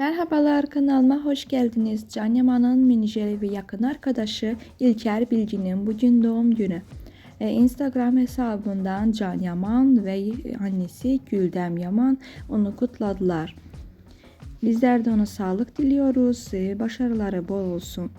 Merhabalar kanalıma hoş geldiniz. Can Yaman'ın menajeri ve yakın arkadaşı İlker Bilgin'in bugün doğum günü. E, Instagram hesabından Can Yaman ve annesi Güldem Yaman onu kutladılar. Bizler de ona sağlık diliyoruz. E, başarıları bol olsun.